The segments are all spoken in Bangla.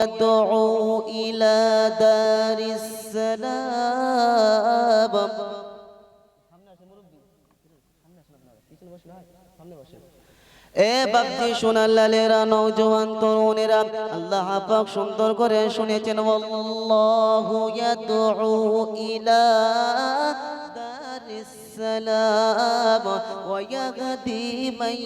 يدعو إلى دار السلام এ বাপজি সোনার লালেরা নওজোয়ান তরুণেরা আল্লাহ পাক সুন্দর করে শুনেছেন আল্লাহু ইয়াদউ ইলা দারিস সালাম ওয়া ইয়াহদি মান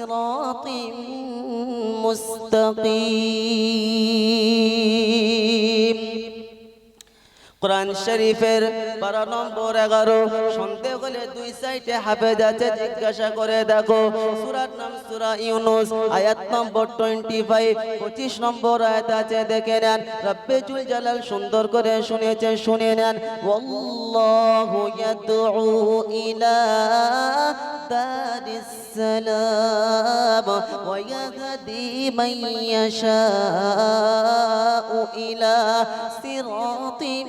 ইয়াশাউ ইলা সিরাতিন মুস্তাকিম কোরআন শরীফের বারো নম্বর এগারো শুনতে হলে দুই সাইডে হাফেজ আছে, জিজ্ঞাসা করে দেখো। সুরার নাম সুরা ইউনুস, আয়াত নম্বর টোয়েন্টি ফাইভ পঁচিশ নম্বর আয়াত আছে, দেখে নেন। রব্বে জুল জালাল সুন্দর করে শুনেছেন শুনে নেন। ওয়াল্লাহু ইয়াদউ ইলা দারিস সালাম, ওয়া ইয়াহদি মান ইলা সিরাতিন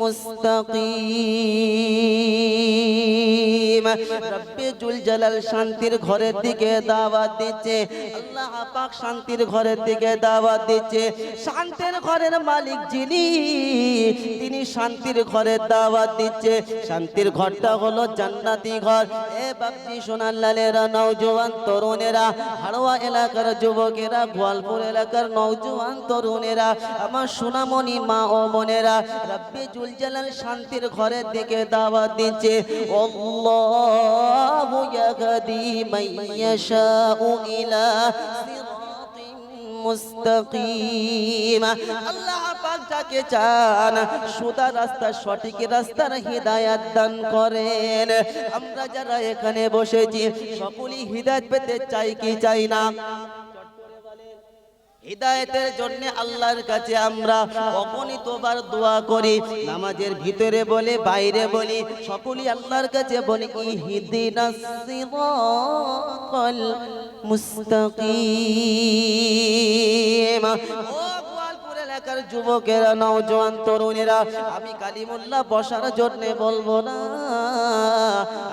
মুস্তাকিম। রব্বে জুল জালাল শান্তির ঘরের দিকে দাওয়াত দিচ্ছে। আল্লাহ পাক শান্তির ঘরের দিকে দাওয়াত দিচ্ছে। শান্তির ঘরের মালিক যিনি, তিনি শান্তির ঘরের দাওয়াত দিচ্ছে। শান্তির ঘরটা হলো জান্নাতি ঘর। এ বাপজি সোনার লালেরা নওজোয়ান তরুণেরা, হাড়োয়া এলাকার যুবকেরা, গোয়ালপুর এলাকার নওজোয়ান তরুণেরা, আমার সোনামণি মা ও বোনেরা, রব্বে জুল জালাল শান্তির ঘরের দিকে দাওয়াত দিচ্ছে। আল্লাহু ইয়াহদি মাইয়াশাউ ইলা মুস্তাকিম। আল্লাহ পাক যাকে চান সুদা রাস্তা, সঠিক রাস্তার হিদায়াত দান করেন। আমরা যারা এখানে বসেছি, সকলেই হিদায়াত পেতে চাই কি চাই না? হিদায়তের জন্য আল্লাহর কাছে আমরা অগণিতবার দোয়া করি, নামাজের ভিতরে বলে, বাইরে বলি, সকলেই আল্লাহর কাছে বলি, ইহদিনাস সিরাতাল মুস্তাকিম এলাকার যুবকেরা, নওজোয়ান তরুণেরা, আমি কালিমুল্লাহ বসার জন্য বলব না।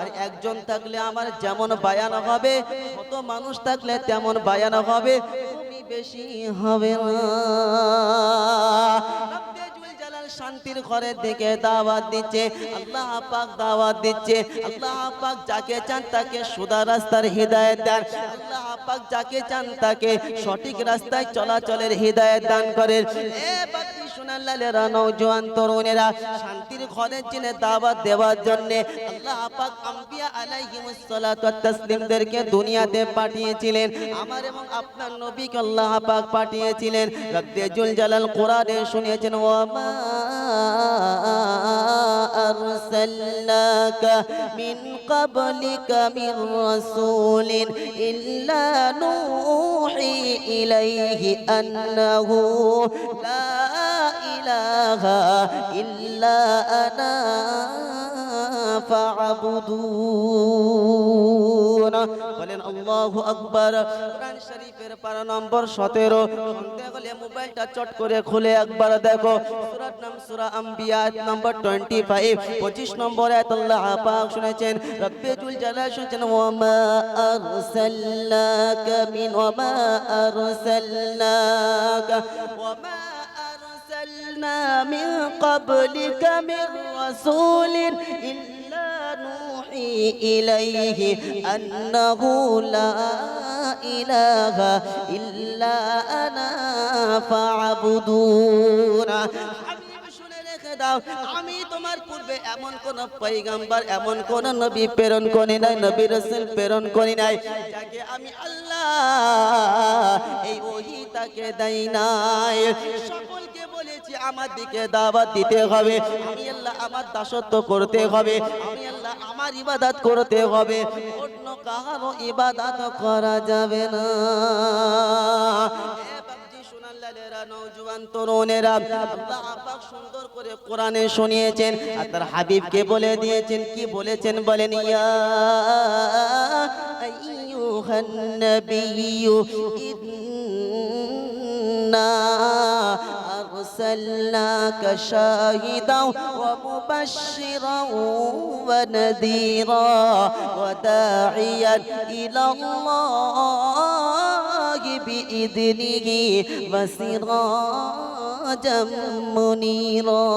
আর একজন থাকলে আমার যেমন বায়ান হবে, কত মানুষ থাকলে তেমন বায়ান হবে। বেশি হবে শান্তির ঘরের দিকে দাওয়াত দিচ্ছে, আল্লাহ পাক দাওয়াত দিচ্ছে, আল্লাহ পাক যাকে চান তাকে সুদা রাস্তার হৃদায়ত দেন, আল্লাহ পাক যাকে চান তাকে সঠিক রাস্তায় চলাচলের হৃদায়ত দান করেন। সোনার লালেরা তরুণেরা শান্তির ঘরের জন্য দাওয়াত দেওয়ার জন্য আল্লাহ পাক আম্বিয়া আলাইহিমুস সালাতু তাসলিমদেরকে দুনিয়াতে পাঠিয়েছিলেন। আমার এবং আপনার নবীকে আল্লাহ পাক পাঠিয়েছিলেন। রব্বে জুল জালাল কোরআনে শুনিয়েছেন ওয়া মা আরসালনাকা মিন ক্বাবলিকা মির রাসূলিন ইল্লা নূহি ইলাইহি আন্নাহু লা ইলাহা ইল্লা আনা নম্বর 17 শুনতে হলে মোবাইলটা চট করে খুলে একবার দেখো। সূরার নাম সূরা আম্বিয়া নম্বর 25 25 নম্বর আয়াত আল্লাহ পাক শুনেছেন, রব্বে জুল জালাল শুনেছেন ওয়া أرسلنا من قبلك من رسول إلا نوحي إليه أنه لا إله إلا أنا فاعبدون হাবিব শুনে রেখে দাও আমি তোমার পূর্বে এমন কোন পৈগম্বর এমন কোন নবী প্রেরণ করি নাই নবী রাসূল প্রেরণ করি নাই যাকে আমি আল্লাহ এই ওহি তাকে দেই নাই সকলকে বলেছি আমার দিকে দাওয়াত দিতে হবে। আমি আল্লাহ আমার দাসত্ব করতে হবে। আমি আল্লাহ আমার ইবাদত করতে হবে। অন্য কারও ইবাদত করা যাবে না। এ বাপজি সোনার লালেরা, নওজোয়ান তরুণেরা আল্লাহ পাক সুন্দর করে কোরআনে শুনিয়েছেন আর তার হাবিবকে বলে দিয়েছেন কি বলেছেন বলেন ইয়া আইয়ুহান নাবিয়্যু ইন্না أرسلناك شاهدا ومبشرا ونذيرا وداعيا إلى الله بإذنه وسراجا منيرا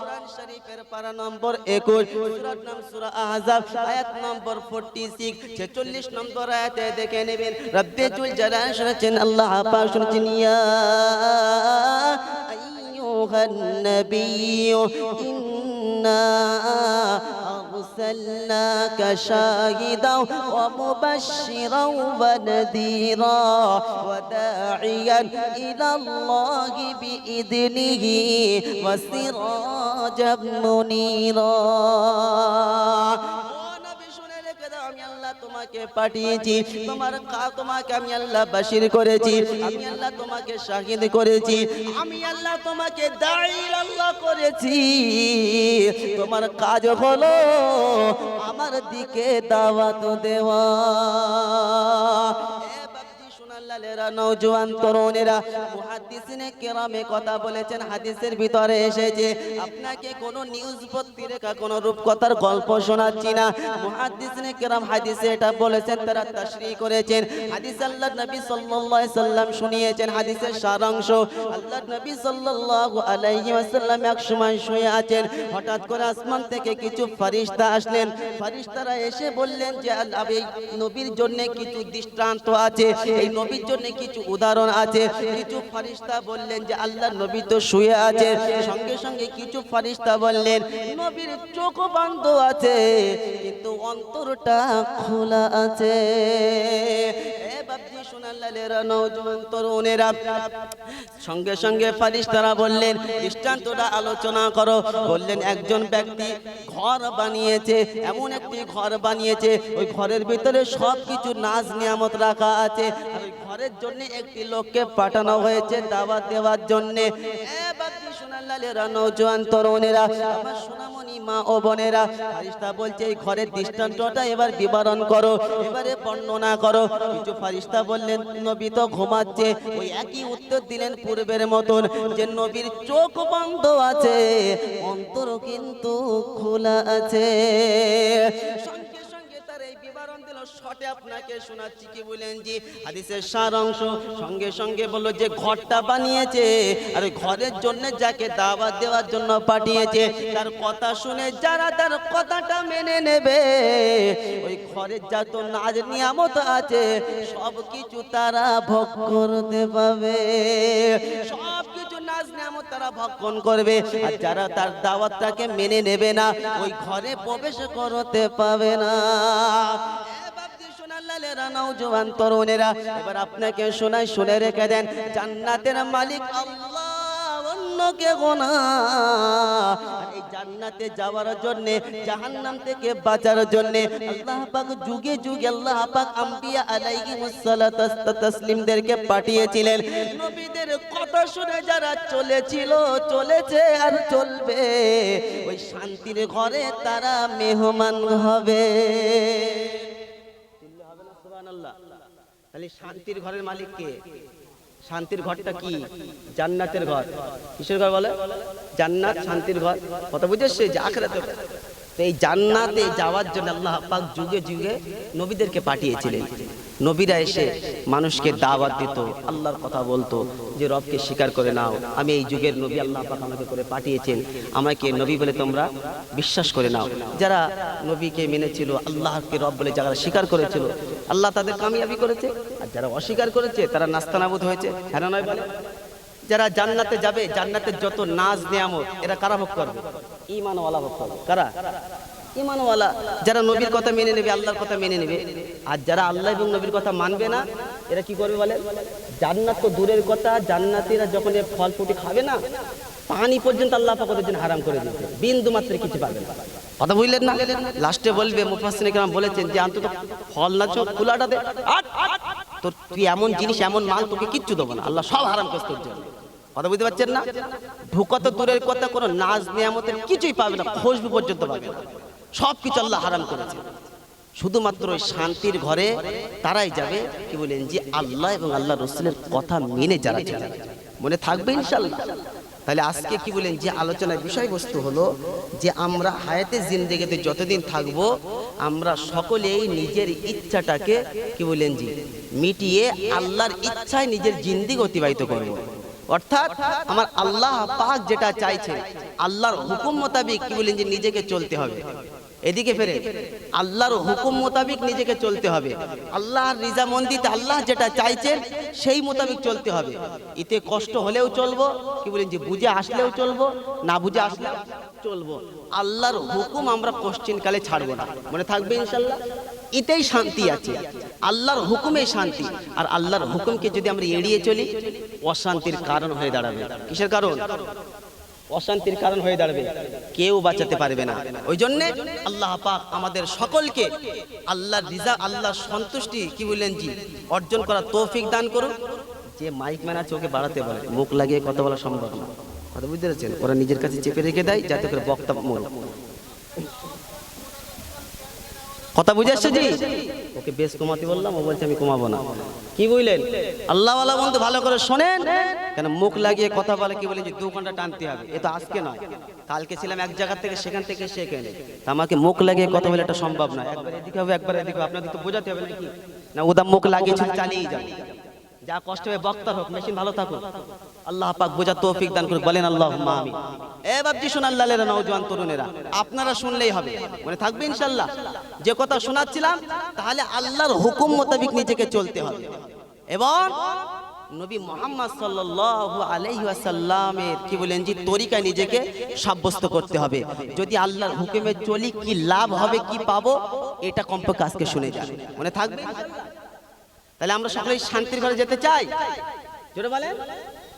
কোরআন শরীফের পারা নম্বর একুশ সুরার নাম সুরা আহজাব আয়াত নম্বর ফোরটি সিক্স ছেচল্লিশ নম্বর আয়াতে দেখে নেবেন রব্বে চুল যারা শুনেছেন আল্লাহ পাক শুনেছেন ইয়া আইয়ুহান নবিয়্যু ইন্না أرسلناك شاهدا ومبشرا ونذيرا وداعيا إلى الله بإذنه وسراجا منيرا. তোমাকে পাঠিয়েছি। তোমার তোমাকে আমি আল্লাহ বাসির করেছি। আমি আল্লাহ তোমাকে শাহিদ করেছি। আমি আল্লাহ তোমাকে দাঁড়ি আল্লাহ করেছি। তোমার কাজ হলো আমার দিকে দাওয়াত দেওয়া। বাপজি নওজোয়ান তরুণেরা মুহাদ্দিসিনে কেরামে কথা বলেছেন, হাদিসের ভিতরে এসেছে, আপনাকে কোনো নিউজ পত্রিকা, কোনো রূপকথার গল্প শোনাচ্ছি না। মুহাদ্দিসিনে কেরাম হাদিসে এটা বলেছেন, তারা তাশরীহ করেছেন। হাদিস আল্লাহ নবী সাল্লাল্লাহু সাল্লাম শুনিয়েছেন, হাদিসের সারাংশ। আল্লাহ নবী সাল্লাল্লাহু আলাইহি ওয়াসাল্লাম এক সময় শুয়ে আছেন, হঠাৎ করে আসমান থেকে কিছু ফেরেশতা আসলেন। ফেরেশতারা এসে বললেন যে নবীর জন্য কিছু দৃষ্টান্ত আছে। এই নবীর জন্য কিছু উদাহরণ আছে। কিছু ফারিস্তা বললেন যে, আল্লাহ নবী তো শুয়ে আছে সঙ্গে সঙ্গে কিছু ফারিস্তা বললেন, নবীর চোখ বন্ধ আছে, কিন্তু অন্তরটা খোলা আছে। সঙ্গে সঙ্গে ফারিস্তারা বললেন, দৃষ্টান্তটা আলোচনা করো। বললেন, একজন ব্যক্তি ঘর বানিয়েছে, এমন একটি ঘর বানিয়েছে, ওই ঘরের ভিতরে সব কিছু নাজ নিয়ামত রাখা আছে, আর ঘরের জন্য একটি লোককে পাঠানো হয়েছে দাওয়াত দেওয়ার জন্য। সোনাল্লালেরা, নৌজোয়ান তরুণেরা, আমার সোনামণি মা ও বোনেরা। ফারিস্তা বলছে, এই ঘরের দৃষ্টান্তটা এবার বিবরণ করো, এবারে বর্ণনা করো। কিছু ফারিস্তা বললেন, নবী তো ঘুমাচ্ছে। ওই একই উত্তর দিলেন পূর্বের মতন যে নবীর চোখ বন্ধ আছে, অন্তর কিন্তু খোলা আছে। বিবরণ দিল, শটে আপনাকে শোনাচ্ছি কি বলেন জি। হাদিসের সার অংশ সঙ্গে সঙ্গে বলল যে ঘরটা বানিয়েছে, আর ঘরের জন্য যাকে দাওয়াত দেওয়ার জন্য পাঠিয়েছে, তার কথা শুনে যারা তার কথাটা মেনে নেবে, ওই ঘরের যত নাজ নিয়ামত আছে সব কিছু তারা ভোগ করতে পাবে সব তারা ভক্ষণ করবে, আর যারা তার দাওয়াতটাকে মেনে নেবে না, ওই ঘরে প্রবেশ করতে পাবে না। সোনাল্লালেরা নওজোয়ান তরুণেরা, এবার আপনাকে শোনাই শুনে রেখে দেন, জান্নাতের মালিক আল্লাহ কে জান্নাতে যাওয়ার জন্য, জাহান্নাম থেকে বাঁচার জন্য আল্লাহ পাক যুগে যুগে আল্লাহ পাক আম্বিয়া আলাইহিমুস সালাতু তাসলিমদেরকে পাঠিয়েছিলেন। নবীদের কথা শুনে যারা চলেছিল, চলেছে আর চলবে। ওই শান্তির ঘরে তারা মেহমান হবে। শান্তির ঘরের মালিক কে? শান্তির ঘরটা কি? জান্নাতের ঘর। কিসের ঘর বলে? জান্নাত, শান্তির ঘর। কত বুঝেছে যে আখরাতে। তো এই জান্নাতে যাওয়ার জন্য আল্লাহ পাক যুগে যুগে নবীদেরকে পাঠিয়েছিলেন। নবীরা এসে মানুষকে দাওয়াত দিত, আল্লাহর কথা বলতো যে, রবকে স্বীকার করে নাও। আমি এই যুগের নবী আল্লাহ আমাকে করে পাঠিয়েছেন। আমাকে নবী বলে তোমরা বিশ্বাস করে নাও? যারা নবীকে মেনেছিল, আল্লাহকে রব বলে যারা স্বীকার করেছিল, আল্লাহ তাদের কামিয়াবি করেছে। আর যারা অস্বীকার করেছে, তারা নাস্তানাবুদ হয়েছে। হ্যাঁ নয় বলে? যারা জান্নাতে যাবে, জান্নাতের যত নাজ, নিয়ামত, এরা কারা ভোগ করবে? ইমানওয়ালা ভোগ করবে। কারা? ইমানওয়ালা যারা নবীর কথা মেনে নেবে, আল্লাহর কথা মেনে নেবে। আর যারা আল্লাহ এবং নবীর কথা মানবে না, এরা কি করবে বলে? জান্নাত তো দূরের কথা, জান্নাতিরা যখন এর ফল ফুটি খাবে না, পানি পর্যন্ত আল্লাহ পাক ওদের জন্য হারাম করে দিয়েছে। বিন্দু মাত্র কিছু পাবে না। কথা বুঝলেন না? লাস্টে বলবে মুফাসসিনে কেরাম বলেছেন যে, অন্তত ফল না চোখ খোলাটা দে। তোর, তুই এমন জিনিস, এমন মাল তোকে কিচ্ছু দেবো না। আল্লাহ সব হারাম করতে জন্য। কথা বুঝতে পারছেন না? ঢুকা তো দূরের কথা, কোনো নাজ, নিয়ামতের কিছুই পাবে না খুশবু পর্যন্ত পাবে না। সব কিছু আল্লাহ হারাম করেছে। শুধুমাত্র ওই শান্তির ঘরে তারাই যাবে, কি বলেন যে আল্লাহ এবং আল্লাহ রসুলের কথা মেনে যারা যাবে। মনে থাকবে ইনশাল্লাহ তাহলে আজকে কি বলেন যে আলোচনার বিষয়বস্তু হলো যে আমরা হায়াতে জিন্দেগিতে যতদিন থাকব, আমরা সকলেই নিজের ইচ্ছাটাকে, কি বলেন যে মিটিয়ে আল্লাহর ইচ্ছায় নিজের জিন্দিগি অতিবাহিত করব। অর্থাৎ আমার আল্লাহ পাক যেটা চাইছে আল্লাহর হুকুম মোতাবেক, কি বলেন যে নিজেকে চলতে হবে। এদিকে ফেরে। আল্লাহর হুকুম মোতাবেক নিজেকে চলতে হবে। আল্লাহর রিজা রিজামন্দিতে আল্লাহ যেটা চাইছেন, সেই মোতাবেক চলতে হবে। এতে কষ্ট হলেও চলবো, কি বলেন যে বুঝে আসলেও চলবো, না বুঝে আসলেও চলবো। আল্লাহর হুকুম আমরা কোশ্চিন কালে ছাড়বো না। মনে থাকবে ইনশাল্লাহ? এতেই শান্তি আছে। আল্লাহর হুকুমে শান্তি। আর আল্লাহর হুকুমকে যদি আমরা এড়িয়ে চলি, অশান্তির কারণ হয়ে দাঁড়াবে। কিসের কারণ? অশান্তির কারণ হয়ে দাঁড়াবে। কেউ বাঁচাতে পারবে না। ওই জন্য আল্লাহ পাক আমাদের সকলকে আল্লাহ রিজা, আল্লাহ সন্তুষ্টি, কি বললেন জি? অর্জন করা তৌফিক দান করুন। যে মাইক ম্যান আছে, ওকে বাড়াতে বলে। মুখ লাগিয়ে কথা বলা সম্ভব না। কথা বুঝতে পারছেন? ওরা নিজের কাছে চেপে রেখে দেয়, যাতে করে বক্তব্য মরুক। কথা বুঝে আসছে জি। ওকে বেশ কমাতে বললাম ও বলছে আমি কমাবো না। কি বুঝলেন আল্লাহ আল্লাহ বন্ধু ভালো করে শোনেন। কেন মুখ লাগিয়ে কথা বলে কি বলে যে দু ঘণ্টা টানতে হবে? এ তো আজকে নয়। কালকে ছিলাম এক জায়গা থেকে সেখান থেকে সেখানে তা আমাকে মুখ লাগিয়ে কথা বলে এটা সম্ভব নয়। একবার এদিকে হবে একবার এদিকে আপনাদের তো বোঝাতে হবে নাকি? না ওদা মুখ লাগিয়ে চালিয়ে যাবে। যা কষ্ট হবে বক্তার হোক, মেশিন ভালো থাকুক। আল্লাহ পাক বোঝা তৌফিক দান করুক, বলেন আল্লাহ আমি এ বাবজি শোনান লালেরা নওজোয়ান তরুণেরা, আপনারা শুনলেই হবে, মনে থাকবে ইনশাল্লাহ যে কথা শোনাচ্ছিলাম, তাহলে আল্লাহর হুকুম মোতাবিক নিজেকে চলতে হবে। এবং নবী মোহাম্মদ সাল্লাল্লাহু আলাইহি ওয়াসাল্লামের, কি বলেন যে তরিকায় নিজেকে সাব্যস্ত করতে হবে। যদি আল্লাহর হুকুমে চলি, কি লাভ হবে, কি পাবো, এটা কমপক্ষে আজকে শুনে যান। মনে থাকবে? তাহলে আমরা সকলেই শান্তির ঘরে যেতে চাই। জোরে বলেন।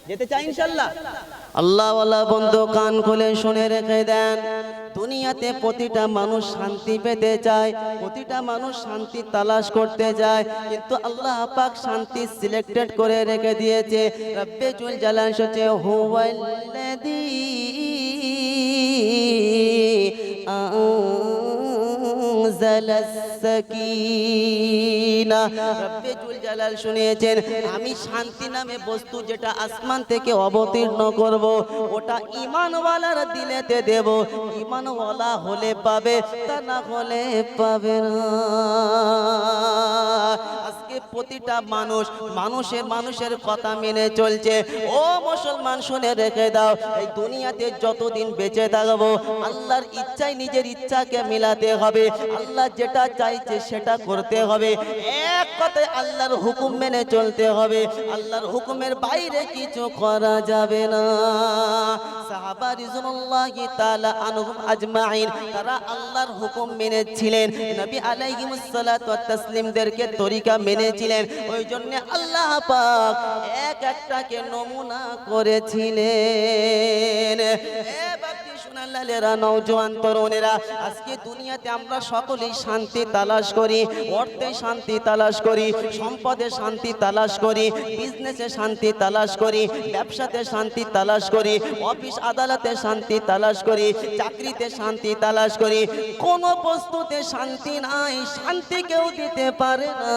যেতে চাই ইনশাল্লাহ আল্লাহ ওয়ালা বন্ধু কান খুলে শুনে রেখে দেন। দুনিয়াতে প্রতিটা মানুষ শান্তি পেতে চায়, প্রতিটা মানুষ শান্তি তালাশ করতে যায় কিন্তু আল্লাহ পাক শান্তি সিলেক্টেড করে রেখে দিয়েছে। রব্বে চুল জালান সচে, হুয়াল্লাযী أنزل السكينة রব্বে জুল জালাল শুনিয়েছেন আমি শান্তি নামে বস্তু যেটা আসমান থেকে অবতীর্ণ করব ওটা ইমানওয়ালার দিলেতে দেব ইমানওয়ালা হলে পাবে তা না হলে পাবে না আজকে প্রতিটা মানুষ মানুষের মানুষের কথা মেনে চলছে। ও মুসলমান, শুনে রেখে দাও, এই দুনিয়াতে যতদিন বেঁচে থাকব, আল্লাহর ইচ্ছায় নিজের ইচ্ছাকে মিলাতে হবে। আল্লাহ যেটা চাইছে সেটা করতে হবে। এক কথায় আল্লাহর হুকুম মেনে চলতে হবে। আল্লাহর হুকুমের বাইরে কিছু করা যাবে না। সাহাবা তারা আল্লাহর হুকুম মেনেছিলেন। নবী ওই জন্য আল্লাহ পাক এক একটাকে নমুনা করেছিলেন। দুনিয়াতে আমরা সকলেই শান্তি করি, অর্থে শান্তি করি, সম্পদে শান্তি করি বিজনেসে শান্তি করি, ব্যবসাতে শান্তি তালাশ করি অফিস আদালতে শান্তি তালাশ করি, চাকরিতে শান্তি তালাশ করি, কোন বস্তুতে শান্তি নাই, শান্তি কেউ দিতে পারে না।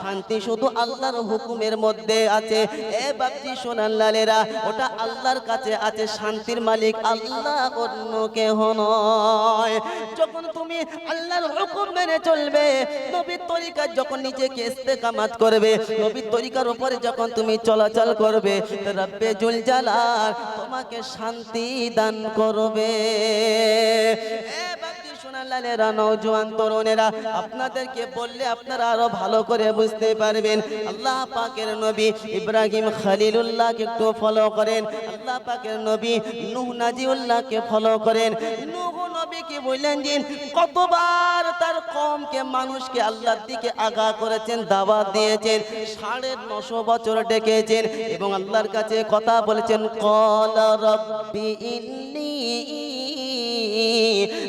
শান্তি শুধু আল্লাহর হুকুমের মধ্যে আছে। এ সোনাল্লালেরা ওটা আল্লাহর কাছে আছে, শান্তির মালিক আল্লাহ। অন্য কেহ নয়। যখন তুমি আল্লাহর হুকুম মেনে চলবে, নবীর তরিকা যখন নিজেকে ইস্তেকামাত করবে, নবীর তরিকার উপরে যখন তুমি চলাচল করবে, রব্বে জুল জালাল তোমাকে শান্তি দান করবে। তরুণেরা, আপনাদেরকে বললে আপনারা ভালো করে বুঝতে পারবেন। নবী ইব্রাহিম খলিলুল্লাহকে একটু ফলো করেন। আল্লাহ নবী নাজিউল্লাহকে ফলো করেন। নূহ নবী কি বললেন যে, কতবার তার কমকে মানুষকে আল্লাহর দিকে আগা করেছেন, দাওয়াত দিয়েছেন, সাড়ে নশো বছর ডেকেছেন এবং আল্লাহর কাছে কথা বলেছেন, কল রব্বি ইন্নী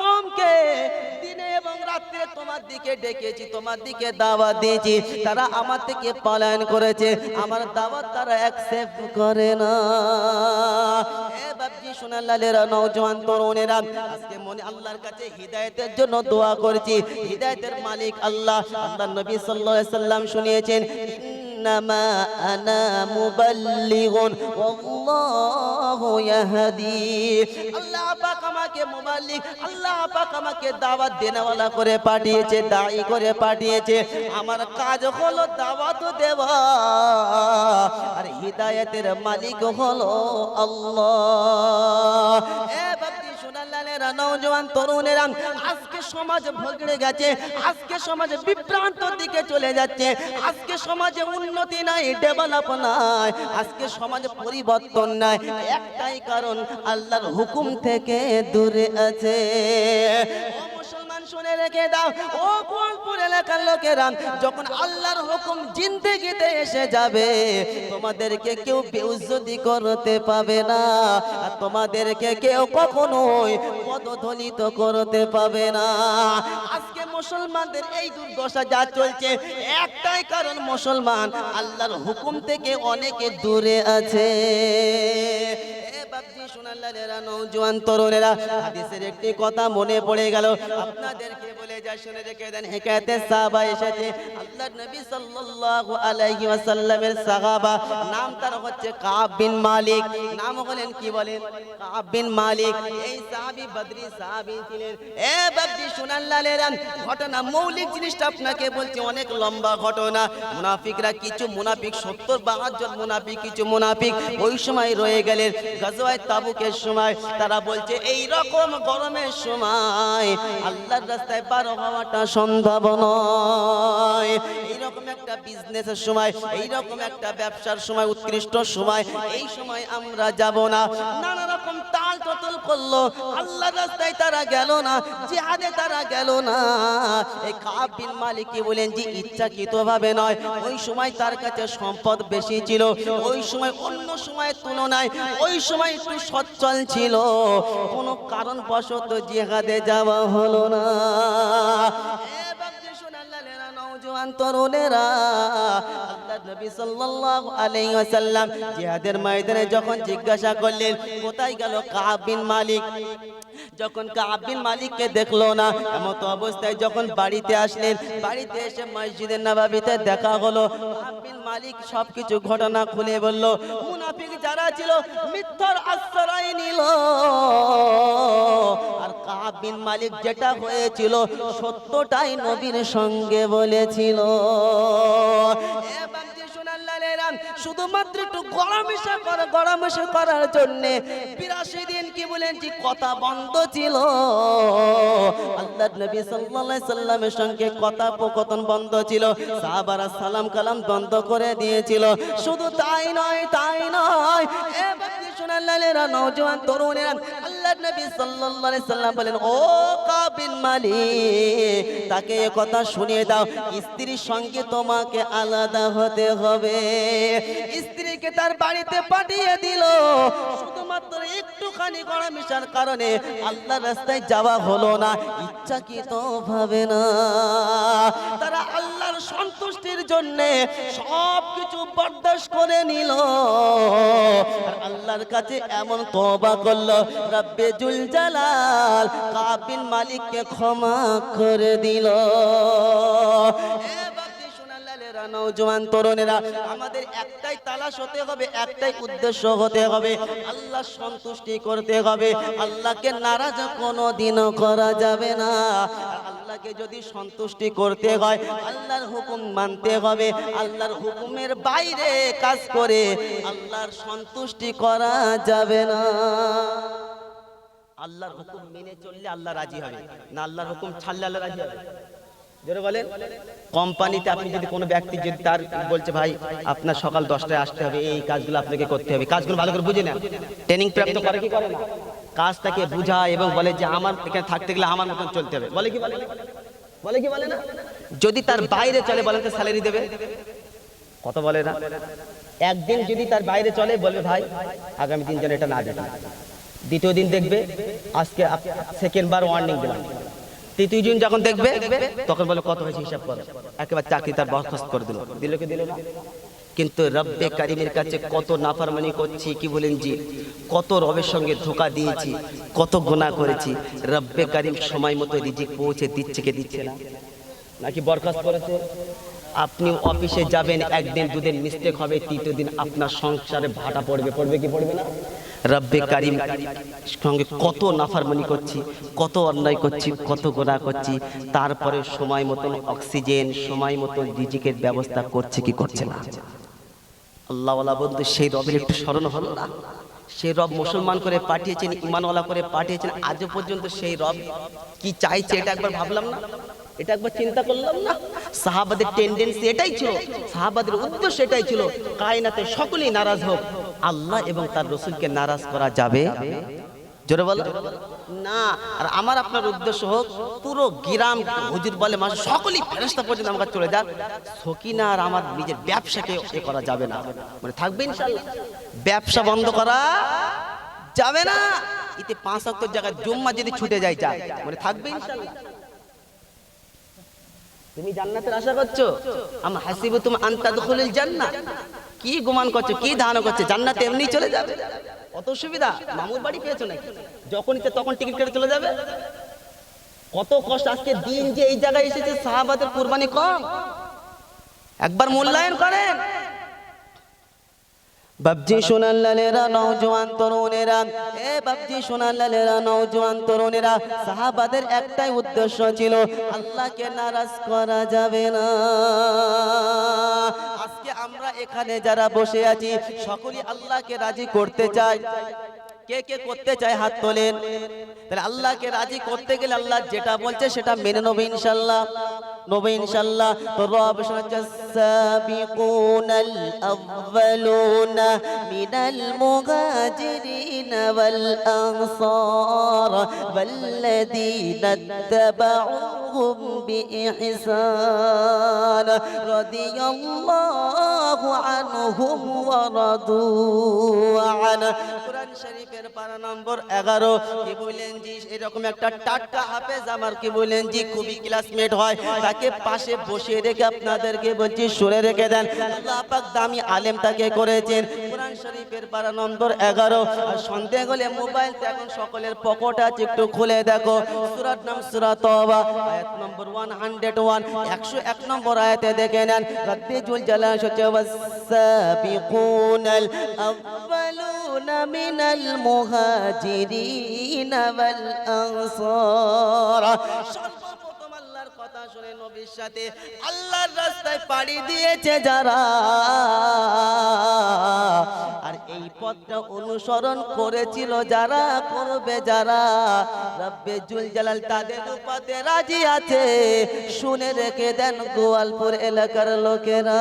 কমকে দিনে এবং রাত্রে তোমার দিকে ডেকেছি, তোমার দিকে দাওয়াত দিয়েছি। তারা আমার থেকে পলায়ন করেছে, আমার দাওয়াত তারা অ্যাকসেপ্ট করে না। বাপজি, সোনার লালেরা, নওজোয়ান তরুণেরা, আজকে মনে আল্লাহর কাছে হিদায়েতের জন্য দোয়া করেছি। হিদায়েতের মালিক আল্লাহ। নবী সাল্লাল্লাহু সাল্লাম শুনিয়েছেন إنما أنا مبلغ والله يهدي আল্লাহ পাক আমাকে মুবাল্লিগ আল্লাহ পাক আমাকে দাওয়াত দেনেওয়ালা করে পাঠিয়েছে দায়ী করে পাঠিয়েছে আমার কাজ হলো দাওয়াত দেওয়া আর হিদায়াতের মালিক হলো আল্লাহ এ সোনালালেরা নওজোয়ান তরুণেরা, আজকে সমাজ ভগড়ে গেছে, আজকে সমাজ বিভ্রান্ত দিকে চলে যাচ্ছে, আজকে সমাজে উন্নতি নাই ডেভেলপ নাই, আজকে সমাজে পরিবর্তন নাই। একটাই কারণ, আল্লাহর হুকুম থেকে দূরে আছে। শুনে রেখে দাও। ও কোলপুর এলাকার লোকেরা, যখন আল্লাহর হুকুম জিন্দেগিতে এসে যাবে, তোমাদেরকে কেউ বেউজ্জতি করতে পাবে না, আর তোমাদেরকে কেউ কখনোই পদধলিত করতে পাবে না। আজকে মুসলমানদের এই দুর্দশা যা চলছে, একটাই কারণ মুসলমান, আল্লাহর হুকুম থেকে অনেকে দূরে আছে। তরুণেরা। হাদিসের একটি কথা মনে পড়ে গেল। আপনাদেরকে বলে যা শুনে রেখে দেন সাহাবা এসেছে। আল্লাহর নবী সাল্লাল্লাহু আলাইহি ওয়াসাল্লামের সাহাবা, নাম তার হচ্ছে কাব বিন মালিক। নাম কি বলেন? কাব বিন মালিক। এই সাহাবী বদরি সাহাবী ছিলেন। এ ঘটনা মৌলিক জিনিসটা আপনাকে বলছি, অনেক লম্বা ঘটনা। মুনাফিকরা কিছু মুনাফিক, সত্তর, বাহাত্তর মুনাফিক, কিছু মুনাফিক ওই সময় রয়ে গেলেন। গাজওয়ায় তাবুকের সময়, তারা বলছে, এই রকম গরমের সময় আল্লাহর রাস্তায় পার হওয়াটা সম্ভব নয়। এইরকম একটা বিজনেসের সময় এইরকম একটা ব্যবসার সময়, উৎকৃষ্ট সময়, এই সময় আমরা যাব না। নানা রকম তাল টতল করল আল্লাহ রাস্তায় তারা গেল না, জিহাদে তারা গেল না। এই কাব বিন মালিক কি বলেন যে ইচ্ছাকৃত ভাবে নয়। ওই সময় তার কাছে সম্পদ বেশি ছিল, ওই সময় অন্য সময়ের তুলনায়, ওই সময় একটু সচ্ছল ছিল। কোনো কারণবশত জিহাদে যাওয়া হলো না। তরুণেরা কোথায় গেল মালিক? যখন মালিককে দেখল না অবস্থায় যখন বাড়িতে আসলেন, বাড়িতে এসে মসজিদের দেখা হলো। মালিক সবকিছু ঘটনা খুলে বলল, মুনাফিক যারা ছিল, মিথ্যার আশ্রয় নিল। আর কাব বিন মালিক যেটা হয়েছিল, সত্যটাই নবীর সঙ্গে বলেছিল। এ বান্দি শুধুমাত্র একটু গরমেশা করা গরমেশা করার জন্য। বিরাশি দিন কি বলেন, যে কথা বন্ধ ছিল। আল্লাহ নবী সাল্লাল্লাহু সাল্লামের সঙ্গে কথা কথন বন্ধ ছিল। সাহাবারা সালাম কালাম বন্ধ করে দিয়েছিল। শুধু তাই নয় তাই নয়, এ বান্দি সোনাল্লালেরা নওজোয়ান তরুণেরা আল্লাহ নবী সাল্লাল্লাহু আলাইহি সাল্লাম বলেন, ও কাবিন মালিক, তাকে এ কথা শুনিয়ে দাও। স্ত্রীর সঙ্গে তোমাকে আলাদা হতে হবে। স্ত্রীকে তার বাড়িতে পাঠিয়ে দিল। শুধুমাত্র একটুখানি গড়া মিশার কারণে আল্লাহ রাস্তায় যাওয়া হলো না ইচ্ছাকৃত ভাবে না। তারা আল্লাহর সন্তুষ্টির জন্য সব কিছু বরদাস্ত করে নিল। আল্লাহর কাছে এমন তওবা করল, রব্বে জুল জালাল কাবিন মালিককে ক্ষমা করে দিল। সোনালালেরা, তরুণেরা আমাদের একটাই তালাশ হতে হবে একটাই উদ্দেশ্য হতে হবে আল্লাহ সন্তুষ্টি করতে হবে আল্লাহকে নারাজ কোনো দিনও করা যাবে না। আল্লাহকে যদি সন্তুষ্টি করতে হয় আল্লাহর হুকুম মানতে হবে আল্লাহর হুকুমের বাইরে কাজ করে আল্লাহর সন্তুষ্টি করা যাবে না। আল্লাহর হুকুম মেনে চললে আল্লাহ রাজি হবে। না আল্লাহর হুকুম ছাড়লে আল্লাহ রাজি হবে। জোরে বলেন, কোম্পানিতে আপনি যদি কোনো ব্যক্তি যদি তার বলছে, ভাই, আপনার সকাল দশটায় আসতে হবে, এই কাজগুলো আপনাকে করতে হবে। কাজগুলো ভালো করে বুঝে না ট্রেনিং প্রাপ্ত করে কি করে কাজটাকে বুঝায় এবং বলে যে, আমার এখানে থাকতে গেলে আমার মতন চলতে হবে। বলে কি বলে? বলে কি বলে না? যদি তার বাইরে চলে, বলেন তো স্যালারি দেবে। কত বলে না? একদিন যদি তার বাইরে চলে, বলবে, ভাই, আগামী দিন যেন এটা না দেখে। দ্বিতীয় দিন দেখবে, আজকে সেকেন্ড বার ওয়ার্নিং দিলাম। তৃতীয় দিন যখন দেখবে, তখন বলে, কত হয়েছে হিসাব করো? একেবারে চাকরি তার বরখাস্ত করে দিল। দিল কি দিল না? কিন্তু রব্বে কারিমের কাছে কত নাফরমানি করছি, কি বলেন জি? কত রবের সঙ্গে ধোকা দিয়েছি, কত গোনা করেছি। রব্বে কারিম সময় মতো রিজিক পৌঁছে দিচ্ছে কে দিচ্ছে না? নাকি বরখাস্ত করেছে? আপনি অফিসে যাবেন, একদিন দুদিন মিস্টেক হবে, তৃতীয় দিন আপনার সংসারে ভাটা পড়বে পড়বে কি পড়বে না? রব্বে কারিম, সঙ্গে কত নাফারমানি করছি, কত অন্যায় করছি, কত গোনা করছি, তারপরে সময় মতন অক্সিজেন, সময় মতন রিজিকের ব্যবস্থা করছে কি করছে না? আল্লাহওয়ালা বন্ধু সেই রবের একটু স্মরণ হলো না? সেই রব মুসলমান করে পাঠিয়েছেন ইমানওয়ালা করে পাঠিয়েছেন, আজও পর্যন্ত সেই রব কি চাইছে এটা একবার ভাবলাম না? এটা একবার চিন্তা করলাম না? সাহাবাদের টেন্ডেন্সি এটাই ছিল, সাহাবাদের উদ্দেশ্য এটাই ছিল, কায়নাতে সকলেই নারাজ হোক আল্লাহ এবং তার রসুলকে নারাজ করা যাবে? জোরে বলো। না, আর আমার আপনার উদ্দেশ্য হোক, পুরো গ্রাম হুজুর বলে মানুষ, সকলেই ফেরস্তা পর্যন্ত আমার চলে যাক সকিনা আর আমার নিজের ব্যবসাকে এ করা যাবে না। মানে থাকবে ইনশাল্লাহ ব্যবসা বন্ধ করা যাবে না। এতে পাঁচ অক্টর জায়গায় জুম্মা যদি ছুটে যায়, যা। মানে থাকবে ইনশাল্লাহ তুমি জান্নাতের আশা করছ? আম হাসিবু তুমি আনতা দুখুলিল জান্নাত কি গুমান করছ, কি ধারণা করছ? জান্নাতে এমনি চলে যাবে। কত সুবিধা, মামুর বাড়ি পেয়েছ নাকি? যখন ইচ্ছে তখন টিকিট কেটে চলে যাবে। কত কষ্ট, আজকে দিন যে এই জায়গায় এসেছে, সাহাবাদের কুরবানি কম। একবার মূল্যায়ন করেন। বাবজি সোনার লালেরা, নওজোয়ান তরুণেরা। এ বাবজি সোনার লালেরা, নওজোয়ান তরুণেরা, সাহাবাদের একটাই উদ্দেশ্য ছিল, আল্লাহকে নারাজ করা যাবে না। এখানে যারা বসে আছি সকলেই আল্লাহকে রাজি করতে চায়। কে কে করতে চায় হাত তোলেন? তাহলে আল্লাহকে রাজি করতে গেলে আল্লাহ যেটা বলছে সেটা মেনে নেবে ইনশাল্লাহ নেবে ইনশাল্লাহ তো রব শোনাচ্ছে সাবিকুনাল আউয়ালুনা মিনাল মুহাজিরিন ওয়াল আনসার والذين اتبعوهم بإحسان رضي الله عنهم ورضوا عنه কোরআন শরীফের পারা নম্বর এগারো কি বললেন জি এরকম একটা টাটকা হাফেজ আমার কি বললেন জি খুবই ক্লাসমেট হয় তাকে পাশে বসিয়ে রেখে আপনাদেরকে বলছি সরে রেখে দেন। আল্লাহ পাক দামি আলেম তাকে করেছেন। কোরআন শরীফের পারা নম্বর এগারো। সন্দেহ হলে মোবাইল এখন সকলের পকেট আছে, একটু খুলে দেখো। সুরাত নাম সুরাত তওবা, আয়াত নম্বর 101 101 নম্বর আয়াতে দেখে নেন। রব্বি জুল জালাল হচ্ছে মিনাল ওয়াল আনসার। শুনে নবীর সাথে আল্লাহর রাস্তায় পাড়ি দিয়েছে যারা। আর এই পথটা অনুসরণ করেছিল যারা, করবে যারা। রব্বে জুল জালাল তাদের উপাতে রাজি আছে। শুনে রেখে দেন গোয়ালপুর এলাকার লোকেরা।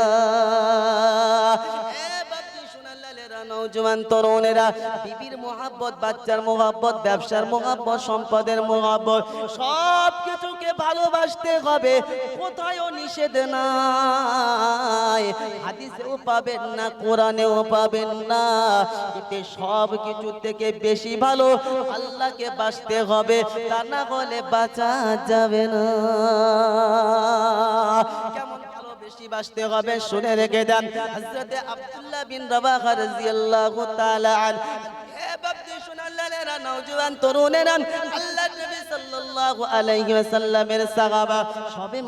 সোনালালেরা, তরুণেরা বিবির মোহাব্বত বাচ্চার মোহাব্বত ব্যবসার মোহাব্বত সম্পদের মোহাব্বত সব কিছুকে ভালোবাসতে হবে কোথায়ও নিষেধ নাই। হাদিসেও পাবেন না কোরআনেও পাবেন না। এতে সব কিছু থেকে বেশি ভালো আল্লাহকে বাসতে হবে তা না হলে বাঁচা যাবে না। বাসতে হবে, শুনে রেখে দেন। হযরতে আব্দুল্লাহ বিন রাবাহ রাদিয়াল্লাহু তাআলা আন হে বাবজি শুনাল্লাহরা নওজোয়ান, তরুণেরা, আল্লাহ নবী সাল্লাল্লাহু আলাইহি ওয়াসাল্লামের সাহাবা সবে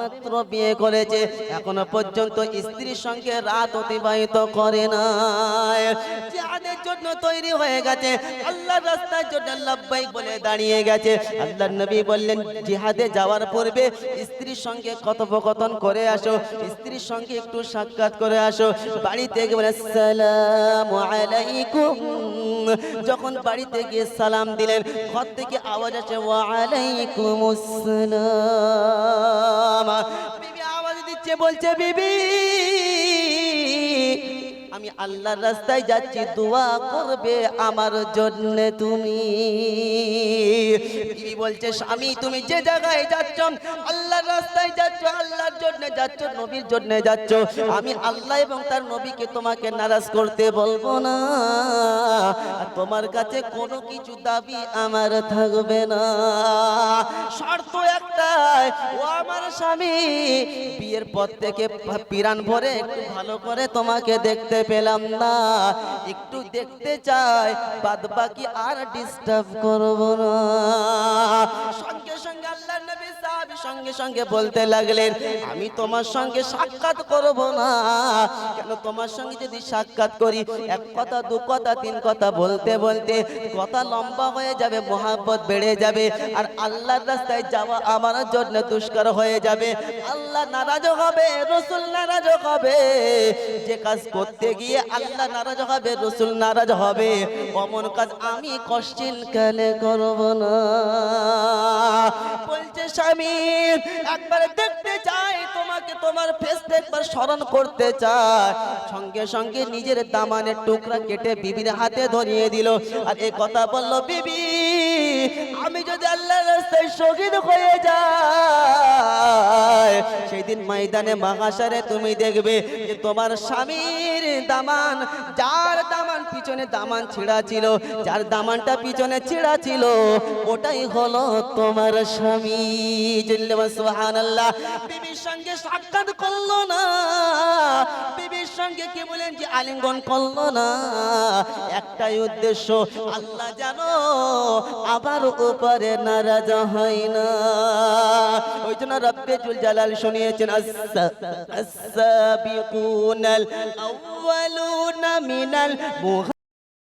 বিয়ে করেছে। এখনও পর্যন্ত স্ত্রীর সঙ্গে রাত অতিবাহিত করে না জিহাদের জন্য তৈরি হয়ে গেছে। আল্লাহর রাস্তার জন্য লাব্বাইক বলে দাঁড়িয়ে গেছে। আল্লাহর নবী বললেন, জিহাদে যাওয়ার পূর্বে স্ত্রীর সঙ্গে কথোপকথন করে আসো। স্ত্রীর সঙ্গে একটু সাক্ষাৎ করে আসো। বাড়িতে বলে, আসসালামু আলাইকুম। যখন বাড়িতে গিয়ে সালাম দিলেন, ঘর থেকে আওয়াজ আসে, ওয়া আলাইকুম আসসালাম। বিবি আওয়াজ দিচ্ছে বলছে বিবি আল্লাহর রাস্তায় যাচ্ছি, দোয়া করবে আমার জন্য তুমি। কি বলছে, স্বামী, তুমি যে জায়গায় যাচ্ছ, আল্লাহর রাস্তায় যাচ্ছ, আল্লাহর জন্য যাচ্ছ, নবীর জন্য যাচ্ছ। আমি আল্লাহ এবং তার নবীকে তোমাকে নারাজ করতে বলব না। তোমার কাছে কোনো কিছু দাবি আমার থাকবে না। শর্ত একটাই ও আমার স্বামী, বিয়ের পর থেকে পিরান ভরে ভালো করে তোমাকে দেখতে পেলাম না। একটু দেখতে চাই বাদ বাকি আর ডিস্টার্ব করব না। সঙ্গে সঙ্গে আল্লাহ সঙ্গে সঙ্গে বলতে লাগলেন, আমি তোমার সঙ্গে সাক্ষাৎ করব না। কেন তোমার সঙ্গে যদি সাক্ষাৎ করি, এক কথা, দু কথা, তিন কথা বলতে বলতে কথা লম্বা হয়ে যাবে, মোহাব্বত বেড়ে যাবে আর আল্লাহর রাস্তায় যাওয়া আমার জন্য দুষ্কর হয়ে যাবে। আল্লাহ নারাজ হবে, রসুল নারাজ হবে। যে কাজ করতে গিয়ে আল্লাহ নারাজ হবে, রসুল নারাজ হবে। অমন কাজ আমি কশ্চিন কালে করব না? বলছে স্বামী একবার দেখতে চাই তোমাকে, তোমার একবার স্মরণ করতে চাই। সঙ্গে সঙ্গে নিজের দামানের টুকরা কেটে বিবির হাতে ধরিয়ে দিল। আর কথা বলল, বিবি, আমি যদি আল্লাহর রাস্তায় শহীদ হয়ে যাই সেই দিন ময়দানে মাগাসারে তুমি দেখবে যে তোমার স্বামীর দামান, যার দামান পিছনে দামান ছিঁড়া ছিল, যার দামানটা পিছনে ছিঁড়া ছিল, ওটাই হলো তোমার স্বামী। সুবহানাল্লাহ। বিবির সঙ্গে সাক্ষাৎ করল না। বিবির সঙ্গে কি বলেন যে আলিঙ্গন করল না। একটাই উদ্দেশ্য, আল্লাহ জানো আবার উপরে নারাজ হয় না। ওই জন্য রব্বে জুল জালাল শুনিয়েছেন, আস-সাবিকুনাল আউয়ালুনা মিনাল মুহা